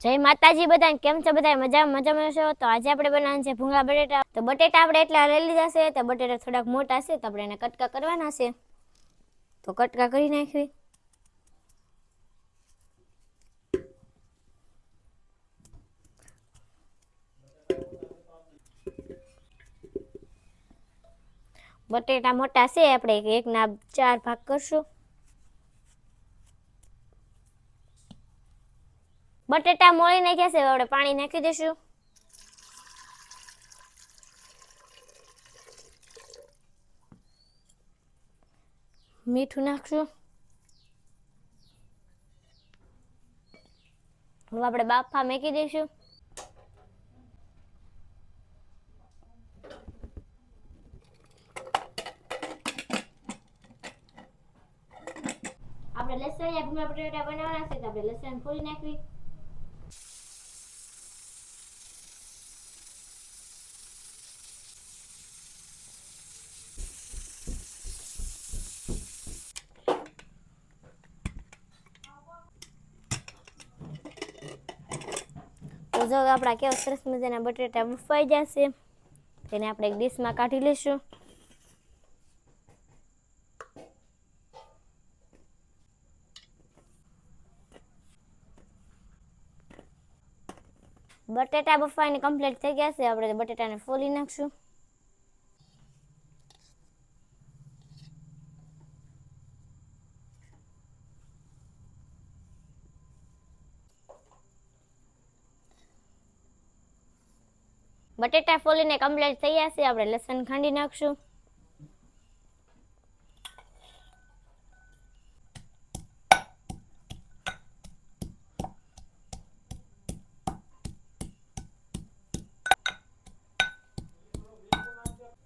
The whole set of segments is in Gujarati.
જય માતાજી બધા કેમ છો બધા મજા મજામાં છો? તો આજે આપણે બનાવવાનું છે ભૂંગળા બટેટા. તો બટેટા આપણે એટલા લઈ લીધા છે, તો બટેટા થોડાક મોટા છે, તો આપણે એને કટકા કરવાના છે. તો કટકા કરી નાખવી. બટેટા મોટા છે, આપણે એકના ચાર ભાગ કરશું. બટેટા મોળી નાખ્યા છે આપણે પાણી નાખી દઈશું. મીઠું નાખશું. હવે આપણે બાફા મેકી દઈશું. આપણે લસણ ભૂંગળા બટેટા બનાવવાના છે, તો આપણે લસણ ફોડી નાખવી. તો જો આપણા કેવા સરસ મજાના બટેટા બફાઈ જશે. તેને આપણે એક ડીશમાં કાઢી લઈશું. બટેટા બફાઈને કમ્પ્લીટ થઈ ગયા છે. આપણે બટેટાને ફોલી નાખશું. બટેટા ફોલીને કમ્પ્લીટ થઈ છે. આપણે લસણ ખાંડી નાખશું.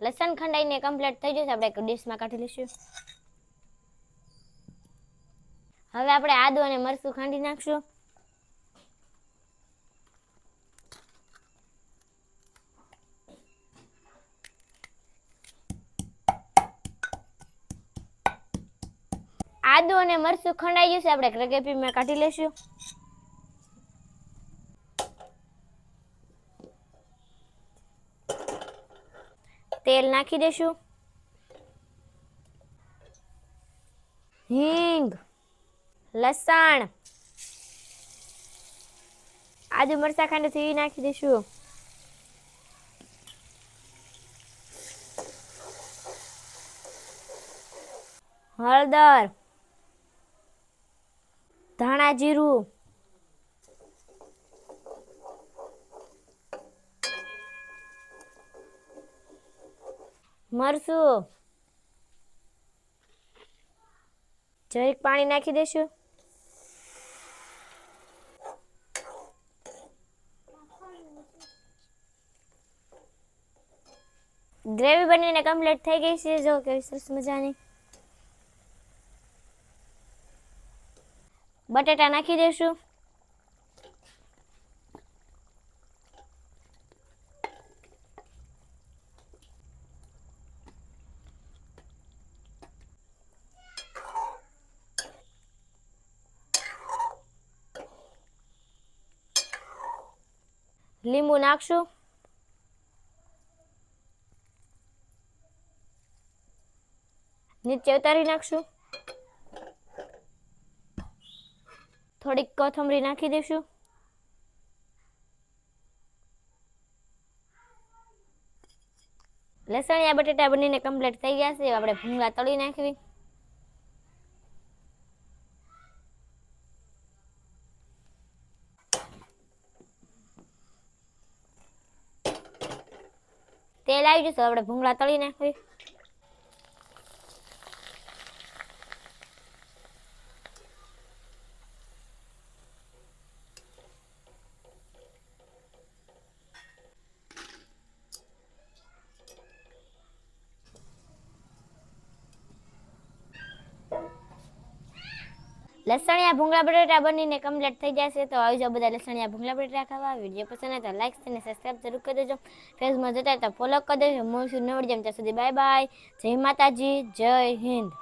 લસણ ખંડાઈને કમ્પ્લીટ થઈ જશે. આપણે એક ડીશમાં કાઢી લઈશું. હવે આપણે આદુ અને મરચું ખાંડી નાખશું. આદુ અને મરચું ખંડાઈ જશે. આપણે ક્રેકેપીમાં કાઢી લઈશું તેલ નાખી દઈશું હિંગ, લસણ, આદુ મરચા ખાંડથી નાખી દઈશું હળદર ધાણા જીરું મરસું જરીક પાણી નાખી દેશું. ગ્રેવી બનીને કમ્પ્લીટ થઈ ગઈ છે. જો કેવી સરસ મજાની. બટેટા નાખી દઈશું લીંબુ નાખશું નીચે ઉતારી નાખશું થોડીક કોથમરી નાખી દઈશું લસણિયા, બટેટા બનીને કમ્પ્લીટ થઈ ગયા છે. આપણે ભૂંગળા તળી નાખવી. તેલ આવી જશે. આપણે ભૂંગળા તળી નાખવી. લસણિયા ભૂંગળા બટેટા બનીને કમ્પ્લીટ થઈ જશે તો આવી જાઓ બધા લસણિયા ભૂંગળા બટેટા ખાવા. વીડિયો પસંદ આવે તો લાઈક અને સબસ્ક્રાઈબ જરૂર કરી દેજો. ફેસબુકમાં જતા તો ફોલો કરી દેજો. મળશું નવડી જેમ ત્યાં સુધી બાય બાય જય માતાજી. જય હિન્દ.